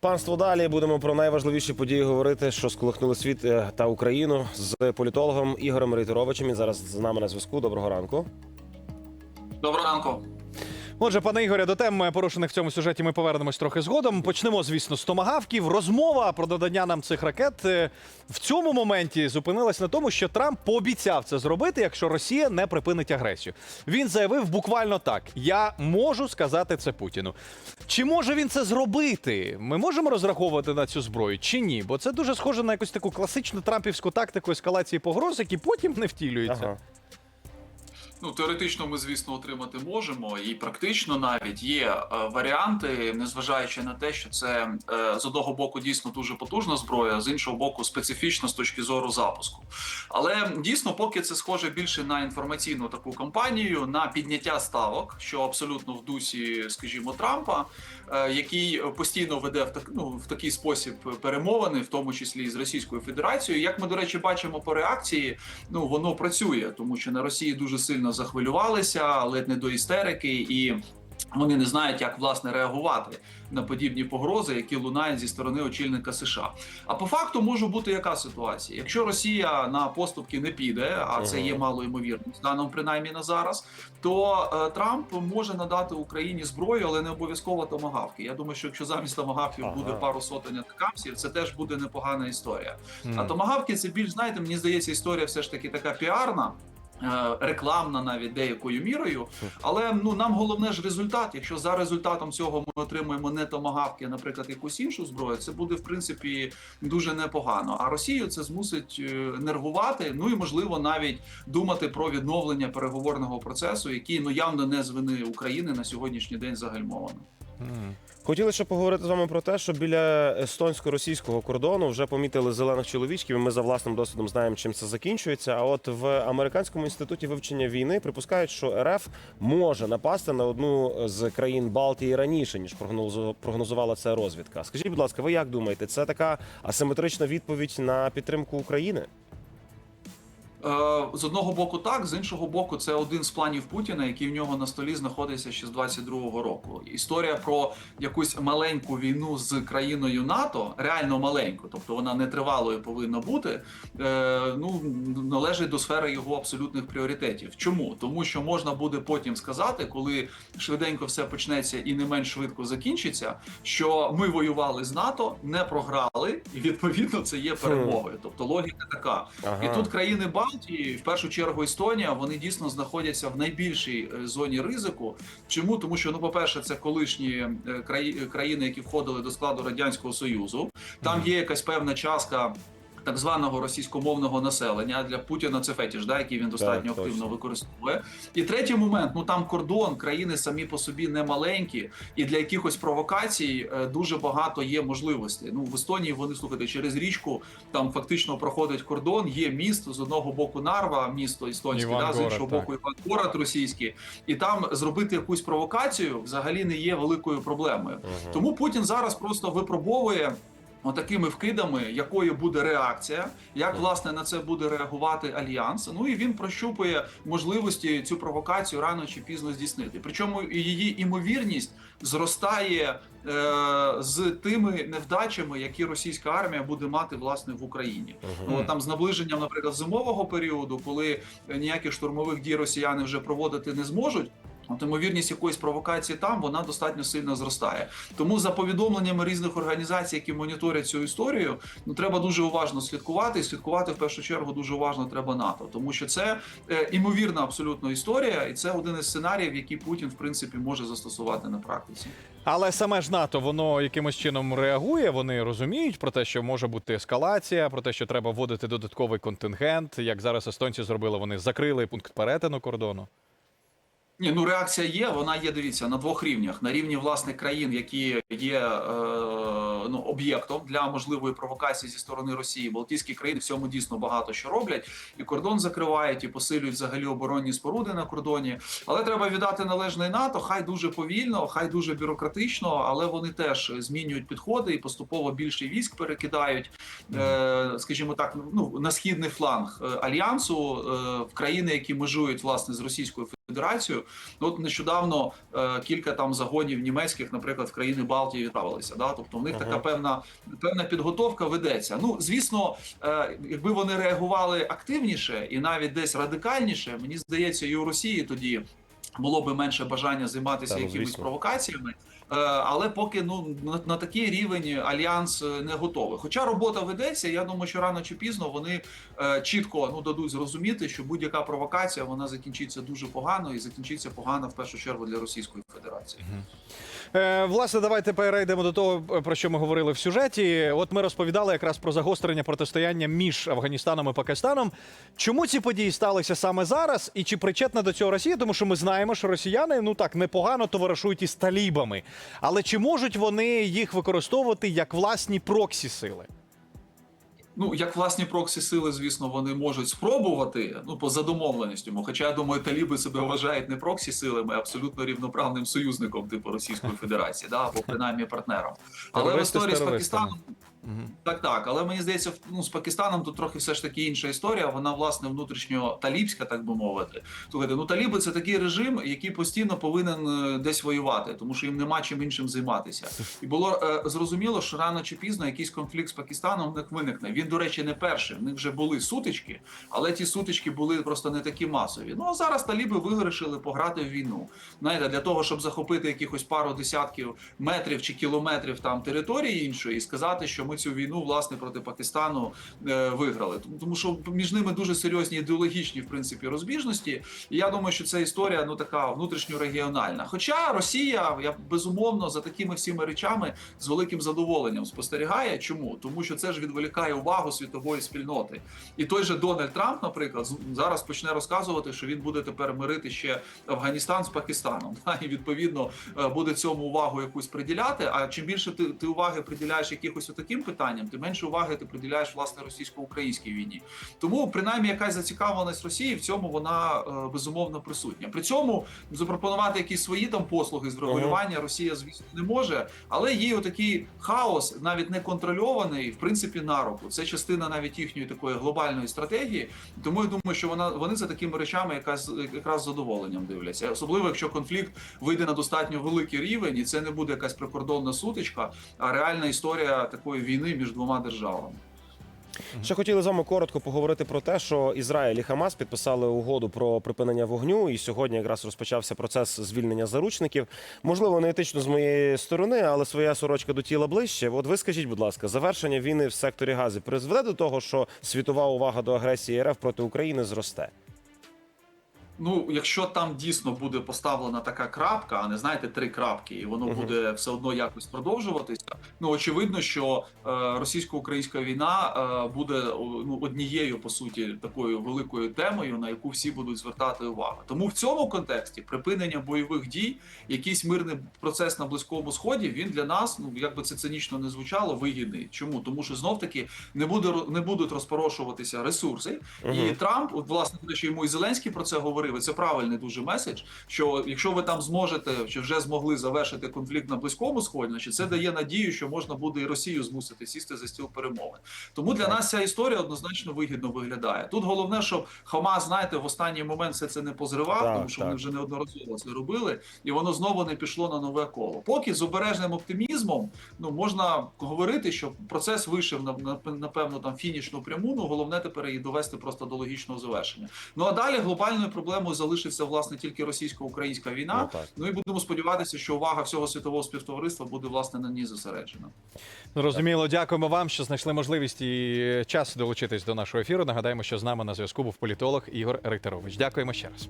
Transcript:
Панство далі будемо про найважливіші події говорити, що сколихнули світ е, та Україну з політологом Ігорем Рейтеровичем. Він зараз з нами на зв'язку. Доброго ранку. Доброго ранку. Отже, пане Ігоря, до тем порушених в цьому сюжеті ми повернемось трохи згодом. Почнемо, звісно, з томагавків. Розмова про додання нам цих ракет е, в цьому моменті зупинилась на тому, що Трамп пообіцяв це зробити, якщо Росія не припинить агресію. Він заявив буквально так: я можу сказати це Путіну. Чи може він це зробити? Ми можемо розраховувати на цю зброю чи ні? Бо це дуже схоже на якусь таку класичну трампівську тактику ескалації погроз, які потім не втілюються. Ага. Ну теоретично ми, звісно, отримати можемо, і практично навіть є е, варіанти, незважаючи на те, що це е, з одного боку дійсно дуже потужна зброя, з іншого боку, специфічно з точки зору запуску. Але дійсно, поки це схоже більше на інформаційну таку кампанію, на підняття ставок, що абсолютно в дусі, скажімо, Трампа, е, який постійно веде в так ну в такий спосіб перемовини, в тому числі і з Російською Федерацією. Як ми до речі бачимо по реакції, ну воно працює, тому що на Росії дуже сильно захвилювалися, ледь не до істерики, і вони не знають, як власне реагувати на подібні погрози, які лунають зі сторони очільника США. А по факту може бути яка ситуація? Якщо Росія на поступки не піде, а це є мало ймовірним станом, принаймні на зараз, то е, Трамп може надати Україні зброю, але не обов'язково томагавки. Я думаю, що якщо замість томагавків Ага. буде пару сотень атакамсів, це теж буде непогана історія. Мгм. А томагавки це більш знаєте, мені здається, історія все ж таки така піарна. Е, Рекламна навіть деякою мірою, але ну нам головне ж результат. Якщо за результатом цього ми отримуємо не томагавки, а наприклад, якусь іншу зброю, це буде в принципі дуже непогано. А Росію це змусить е, нервувати. Ну і можливо навіть думати про відновлення переговорного процесу, який ну явно не з вини України на сьогоднішній день загальмовано. Хотіли ще поговорити з вами про те, що біля естонсько-російського кордону вже помітили зелених чоловічків. і Ми за власним досвідом знаємо, чим це закінчується. А от в американському інституті вивчення війни припускають, що РФ може напасти на одну з країн Балтії раніше ніж прогнозу- прогнозувала це розвідка. Скажіть, будь ласка, ви як думаєте, це така асиметрична відповідь на підтримку України? Е, З одного боку, так з іншого боку, це один з планів Путіна, який в нього на столі знаходиться ще з 22-го року. Історія про якусь маленьку війну з країною НАТО, реально маленьку, тобто вона не тривалою повинна бути. е, Ну належить до сфери його абсолютних пріоритетів. Чому? Тому що можна буде потім сказати, коли швиденько все почнеться і не менш швидко закінчиться, що ми воювали з НАТО, не програли, і відповідно це є перемогою. Тобто логіка така. Ага. І тут країни Балтії, в першу чергу Естонія, вони дійсно знаходяться в найбільшій е, зоні ризику. Чому? Тому що, ну, по-перше, це колишні е, країни, які входили до складу радянського союзу. Там є якась певна частка. Так званого російськомовного населення для Путіна це фетіш, да, який він достатньо точно. активно використовує. І третій момент: ну там кордон, країни самі по собі не маленькі, і для якихось провокацій е, дуже багато є можливостей. Ну в Естонії вони слухайте через річку там фактично проходить кордон. Є міст з одного боку Нарва, місто естонське, да, з іншого так. боку Івангород російський, і там зробити якусь провокацію взагалі не є великою проблемою. Мгм. Тому Путін зараз просто випробовує. Отакими вкидами, якою буде реакція, як власне на це буде реагувати альянс. Ну і він прощупує можливості цю провокацію рано чи пізно здійснити. Причому її імовірність зростає е, з тими невдачами, які російська армія буде мати власне в Україні. Мгм. Ну там з наближенням, наприклад, зимового періоду, коли ніяких штурмових дій росіяни вже проводити не зможуть. От ймовірність якоїсь провокації там вона достатньо сильно зростає. Тому за повідомленнями різних організацій, які моніторять цю історію, ну треба дуже уважно слідкувати. І слідкувати в першу чергу дуже уважно треба НАТО, тому що це е, імовірна абсолютно історія, і це один із сценаріїв, які Путін в принципі може застосувати на практиці. Але саме ж НАТО воно якимось чином реагує. Вони розуміють про те, що може бути ескалація, про те, що треба вводити додатковий контингент. Як зараз естонці зробили, вони закрили пункт перетину кордону. Ні, ну реакція є. Вона є. Дивіться на двох рівнях: на рівні власне країн, які є е, ну об'єктом для можливої провокації зі сторони Росії. Балтійські країни в цьому дійсно багато що роблять, і кордон закривають, і посилюють взагалі оборонні споруди на кордоні. Але треба віддати належне НАТО. Хай дуже повільно, хай дуже бюрократично, але вони теж змінюють підходи і поступово більше військ перекидають, е, скажімо так, ну на східний фланг е, альянсу е, в країни, які межують власне з Російською Федерацію. Ну, от нещодавно е, кілька там загонів німецьких, наприклад, в країни Балтії відправилися. Да? Тобто в них Ага. така певна певна підготовка ведеться. Ну звісно, е, якби вони реагували активніше і навіть десь радикальніше, мені здається, і у Росії тоді. Було би менше бажання займатися Та, якимись звісно. провокаціями, Е, але поки ну на, на такий рівень альянс е, не готовий. Хоча робота ведеться, я думаю, що рано чи пізно вони е, чітко ну дадуть зрозуміти, що будь-яка провокація вона закінчиться дуже погано і закінчиться погано в першу чергу для Російської Федерації. Е, власне, давайте перейдемо до того, про що ми говорили в сюжеті. От ми розповідали якраз про загострення протистояння між Афганістаном і Пакистаном. Чому ці події сталися саме зараз? І чи причетна до цього Росія? Тому що ми знаємо, що росіяни ну так непогано товаришують із талібами. Але чи можуть вони їх використовувати як власні проксі сили? Ну, як власні проксі сили, звісно, вони можуть спробувати, ну по задомовленістю. Хоча я думаю, таліби себе вважають не проксі силами, а абсолютно рівноправним союзником типу Російської Федерації, да, або принаймні партнером. Але в історії з. Пакистаном Так, так, але мені здається, ну з Пакистаном тут трохи все ж таки інша історія. Вона власне внутрішньо талібська, так би мовити. Слухайте, ну таліби це такий режим, який постійно повинен е, десь воювати, тому що їм нема чим іншим займатися. І було е, зрозуміло, що рано чи пізно якийсь конфлікт з Пакистаном в них виникне. Він, до речі, не перший. В них вже були сутички, але ті сутички були просто не такі масові. Ну а зараз таліби вирішили пограти в війну. Знаєте, для того, щоб захопити якихось пару десятків метрів чи кілометрів там території іншої, і сказати, що ми цю війну власне проти Пакистану е, виграли. Тому- що між ними дуже серйозні ідеологічні в принципі розбіжності. І я думаю, що ця історія ну така внутрішньорегіональна. Хоча Росія, я безумовно за такими всіми речами з великим задоволенням спостерігає. Чому? Тому що це ж відволікає увагу світової спільноти. І той же Дональд Трамп, наприклад, зараз почне розказувати, що він буде тепер мирити ще Афганістан з Пакистаном. Та, і відповідно е, буде цьому увагу якусь приділяти. А чим більше ти, ти уваги приділяєш якихось таким питанням, тим менше уваги ти приділяєш власне російсько-українській війні. Тому принаймні якась зацікавленість Росії в цьому вона е, безумовно присутня. При цьому запропонувати якісь свої там послуги з врегулювання Росія, звісно, не може, але їй отакий хаос, навіть не контрольований, в принципі, на руку. Це частина навіть їхньої такої глобальної стратегії. Тому я думаю, що вона вони за такими речами якраз якраз задоволенням дивляться, особливо якщо конфлікт вийде на достатньо великий рівень, і це не буде якась прикордонна сутичка, а реальна історія такої війни між двома державами. Ще хотіли з вами коротко поговорити про те, що Ізраїль і Хамас підписали угоду про припинення вогню, і сьогодні якраз розпочався процес звільнення заручників. Можливо, не етично з моєї сторони, але своя сорочка до тіла ближче. От ви скажіть, будь ласка, завершення війни в секторі Гази призведе до того, що світова увага до агресії РФ проти України зросте? Ну, якщо там дійсно буде поставлена така крапка, а не знаєте, три крапки, і воно буде все одно якось продовжуватися. Ну очевидно, що е, російсько-українська війна е, буде ну, однією по суті такою великою темою, на яку всі будуть звертати увагу. Тому в цьому контексті припинення бойових дій, якийсь мирний процес на близькому сході, він для нас, ну як би це цинічно не звучало, вигідний. Чому? Тому що знов таки не буде не будуть розпорошуватися ресурси, і Трамп, от власне, що йому і Зеленський про це говорив, і це правильний дуже меседж. Що якщо ви там зможете чи вже змогли завершити конфлікт на близькому сході, значить це дає надію, що можна буде і Росію змусити сісти за стіл перемовин. Тому для нас ця історія однозначно вигідно виглядає. Тут головне, щоб Хамас, знаєте, в останній момент все це не позривав, Так, тому що так. вони вже неодноразово це робили, і воно знову не пішло на нове коло. Поки з обережним оптимізмом ну можна говорити, що процес вийшов на напевно там фінішну пряму. Ну головне тепер її довести просто до логічного завершення. Ну а далі глобальною проблемою залишиться власне тільки російсько-українська війна. Ну. Ну і будемо сподіватися, що увага всього світового співтовариства буде власне на ній зосереджена. Розуміло, дякуємо вам, що знайшли можливість і час долучитись до нашого ефіру. Нагадаємо, що з нами на зв'язку був політолог Ігор Рейтерович. Дякуємо ще раз.